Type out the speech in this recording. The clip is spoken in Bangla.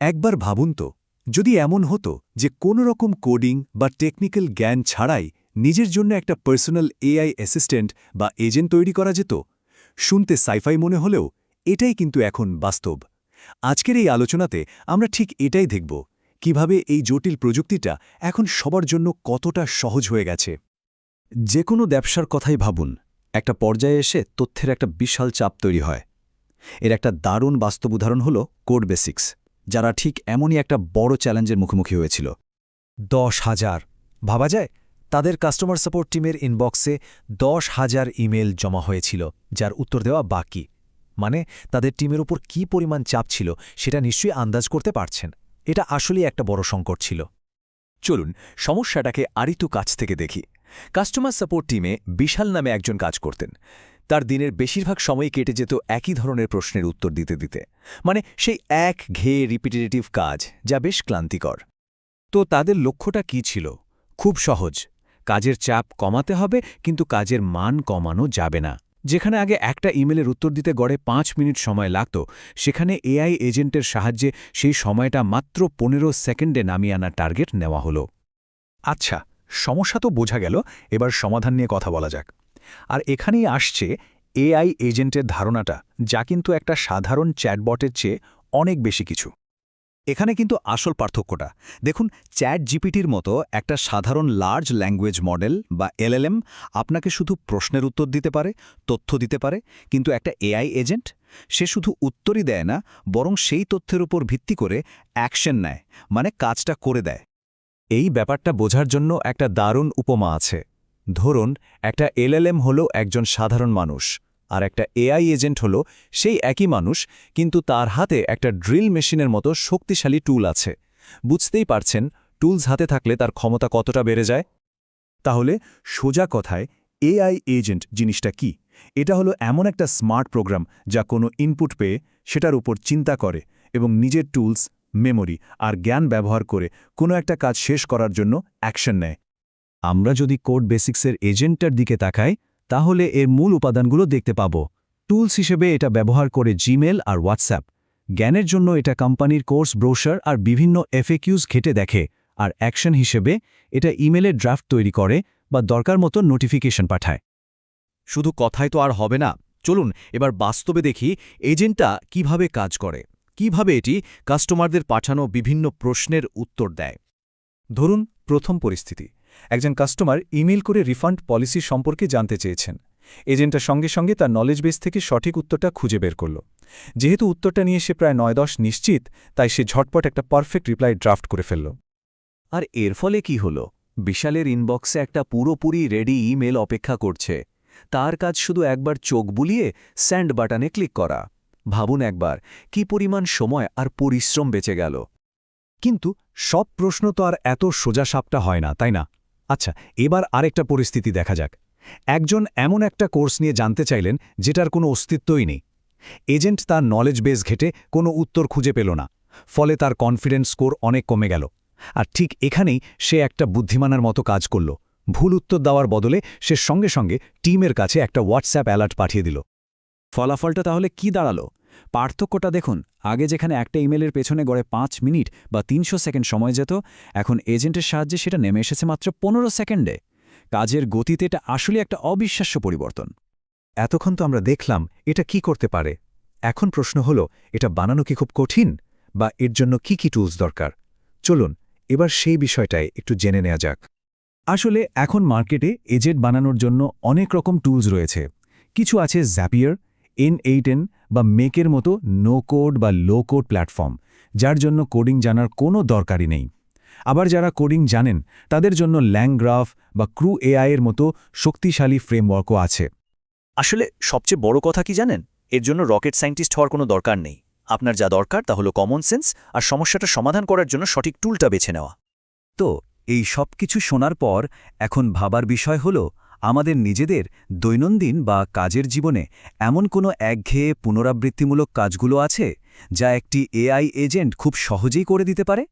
একবার ভাবুন তো, যদি এমন হতো যে কোনো রকম কোডিং বা টেকনিক্যাল জ্ঞান ছাড়াই নিজের জন্য একটা পার্সোনাল এআই অ্যাসিস্ট্যান্ট বা এজেন্ট তৈরি করা যেত, শুনতে সাইফাই মনে হলেও এটাই কিন্তু এখন বাস্তব। আজকের এই আলোচনাতে আমরা ঠিক এটাই দেখব, কীভাবে এই জটিল প্রযুক্তিটা এখন সবার জন্য কতটা সহজ হয়ে গেছে। যে কোনো ব্যবসার কথাই ভাবুন, একটা পর্যায়ে এসে তথ্যের একটা বিশাল চাপ তৈরি হয়। এর একটা দারুণ বাস্তব উদাহরণ হল কোড বেসিক্স। যারা ঠিক এমনই একটা বড় চ্যালেঞ্জের মুখোমুখি হয়েছিল। দশ হাজার। ভাবা যায়, তাদের কাস্টমার সাপোর্ট টিমের ইনবক্সে দশ হাজার ইমেল জমা হয়েছিল, যার উত্তর দেওয়া বাকি। মানে তাদের টিমের উপর কি পরিমাণ চাপ ছিল, সেটা নিশ্চয়ই আন্দাজ করতে পারছেন। এটা আসলেই একটা বড় সংকট ছিল। চলুন, সমস্যাটাকে আরিতু কাছ থেকে দেখি। কাস্টমার সাপোর্ট টিমে বিশাল নামে একজন কাজ করতেন। তার দিনের বেশিরভাগ সময় কেটে যেত একই ধরনের প্রশ্নের উত্তর দিতে দিতে। মানে সেই এক ঘেয়ে রিপিটেটিভ কাজ যা বেশ ক্লান্তিকর। তো তাদের লক্ষ্যটা কি ছিল? খুব সহজ। কাজের চাপ কমাতে হবে, কিন্তু কাজের মান কমানো যাবে না। যেখানে আগে একটা ইমেলের উত্তর দিতে গড়ে পাঁচ মিনিট সময় লাগত, সেখানে এআই এজেন্টের সাহায্যে সেই সময়টা মাত্র পনেরো সেকেন্ডে নামিয়ে আনার টার্গেট নেওয়া হলো। আচ্ছা সমস্যা তো বোঝা গেল, এবার সমাধান নিয়ে কথা বলা যাক। আর এখানেই আসছে এআই এজেন্টের ধারণাটা, যা কিন্তু একটা সাধারণ চ্যাটবটের চেয়ে অনেক বেশি কিছু। এখানে কিন্তু আসল পার্থক্যটা, দেখুন চ্যাট জিপিটির মতো একটা সাধারণ লার্জ ল্যাঙ্গুয়েজ মডেল বা এলএলএম আপনাকে শুধু প্রশ্নের উত্তর দিতে পারে, তথ্য দিতে পারে, কিন্তু একটা এআই এজেন্ট, সে শুধু উত্তরই দেয় না, বরং সেই তথ্যের উপর ভিত্তি করে অ্যাকশন নেয় মানে কাজটা করে দেয়। এই ব্যাপারটা বোঝার জন্য একটা দারুণ উপমা আছে। ধরুন, একটা এলএলএম হল একজন সাধারণ মানুষ, আর একটা এআই এজেন্ট হল সেই একই মানুষ, কিন্তু তার হাতে একটা ড্রিল মেশিনের মতো শক্তিশালী টুল আছে। বুঝতেই পারছেন, টুলস হাতে থাকলে তার ক্ষমতা কতটা বেড়ে যায়? তাহলে সোজা কথায়, এআই এজেন্ট জিনিসটা কি? এটা হলো এমন একটা স্মার্ট প্রোগ্রাম যা কোনো ইনপুট পেয়ে সেটার উপর চিন্তা করে এবং নিজের টুলস, মেমোরি আর জ্ঞান ব্যবহার করে কোনো একটা কাজ শেষ করার জন্য অ্যাকশন নেয়। আমরা যদি কোড বেসিক্সের এজেন্টটার দিকে তাকাই, তাহলে এর মূল উপাদানগুলো দেখতে পাব। টুলস হিসেবে এটা ব্যবহার করে জিমেল আর হোয়াটসঅ্যাপ। জ্ঞানের জন্য এটা কোম্পানির কোর্স ব্রোশার আর বিভিন্ন এফএকিউজ ঘেটে দেখে, আর অ্যাকশন হিসেবে এটা ইমেলের ড্রাফট তৈরি করে বা দরকার মতো নোটিফিকেশন পাঠায়। শুধু কথায় তো আর হবে না। চলুন এবার বাস্তবে দেখি এজেন্টটা কীভাবে কাজ করে। কীভাবে এটি কাস্টমারদের পাঠানো বিভিন্ন প্রশ্নের উত্তর দেয়। ধরুন, প্রথম পরিস্থিতি। একজন কাস্টমার ইমেল করে রিফান্ড পলিসি সম্পর্কে জানতে চেয়েছেন। এজেন্টটা সঙ্গে সঙ্গে তার নলেজ বেস থেকে সঠিক উত্তরটা খুঁজে বের করল। যেহেতু উত্তরটা নিয়ে সে প্রায় নয় দশ নিশ্চিত, তাই সে ঝটপট একটা পারফেক্ট রিপ্লাই ড্রাফট করে ফেলল। আর এর ফলে কি হল? বিশালের ইনবক্সে একটা পুরোপুরি রেডি ইমেল অপেক্ষা করছে। তার কাজ শুধু একবার চোখ বুলিয়ে স্যান্ড বাটনে ক্লিক করা। ভাবুন একবার, কি পরিমাণ সময় আর পরিশ্রম বেঁচে গেল। কিন্তু সব প্রশ্ন তো আর এত সোজা সাপটা হয় না, তাই না? আচ্ছা এবার আরেকটা পরিস্থিতি দেখা যাক। একজন এমন একটা কোর্স নিয়ে জানতে চাইলেন যেটার কোনো অস্তিত্বই নেই। এজেন্ট তার নলেজ বেস ঘেটে কোনো উত্তর খুঁজে পেল না, ফলে তার কনফিডেন্স স্কোর অনেক কমে গেল। আর ঠিক এখানেই সে একটা বুদ্ধিমানার মতো কাজ করল। ভুল উত্তর দেওয়ার বদলে সে সঙ্গে সঙ্গে টিমের কাছে একটা হোয়াটসঅ্যাপ অ্যালার্ট পাঠিয়ে দিল। ফলাফলটা তাহলে কি দাঁড়াল? পার্থক্যটা দেখুন, আগে যেখানে একটা ইমেলের পেছনে গড়ে পাঁচ মিনিট বা তিনশো সেকেন্ড সময় যেত, এখন এজেন্টের সাহায্যে সেটা নেমে এসেছে মাত্র পনেরো সেকেন্ডে। কাজের গতিতে এটা আসলে একটা অবিশ্বাস্য পরিবর্তন। এতক্ষণ তো আমরা দেখলাম এটা কি করতে পারে। এখন প্রশ্ন হল, এটা বানানো কি খুব কঠিন বা এর জন্য কি কি টুলস দরকার? চলুন, এবার সেই বিষয়টাই একটু জেনে নেওয়া যাক। আসলে এখন মার্কেটে এজেন্ট বানানোর জন্য অনেক রকম টুলস রয়েছে। কিছু আছে জ্যাপিয়ার এন এইটেন বা মেকের মতো নো কোড বা লো কোড প্ল্যাটফর্ম যার জন্য কোডিং জানার কোনো দরকারই নেই। আবার যারা কোডিং জানেন তাদের জন্য ল্যাংগ্রাফ বা ক্রু এআইয়ের মতো শক্তিশালী ফ্রেমওয়ার্কও আছে। আসলে সবচেয়ে বড় কথা কি জানেন? এর জন্য রকেট সায়েন্টিস্ট হওয়ার কোনো দরকার নেই। আপনার যা দরকার তা হলো কমন সেন্স আর সমস্যাটা সমাধান করার জন্য সঠিক টুলটা বেছে নেওয়া। তো এই সব কিছু শোনার পর এখন ভাবার বিষয় হল আমাদের নিজেদের দৈনন্দিন বা কাজের জীবনে এমন কোনো একঘেয়ে পুনরাবৃত্তিমূলক কাজগুলো আছে, যা একটি এআই এজেন্ট খুব সহজেই করে দিতে পারে?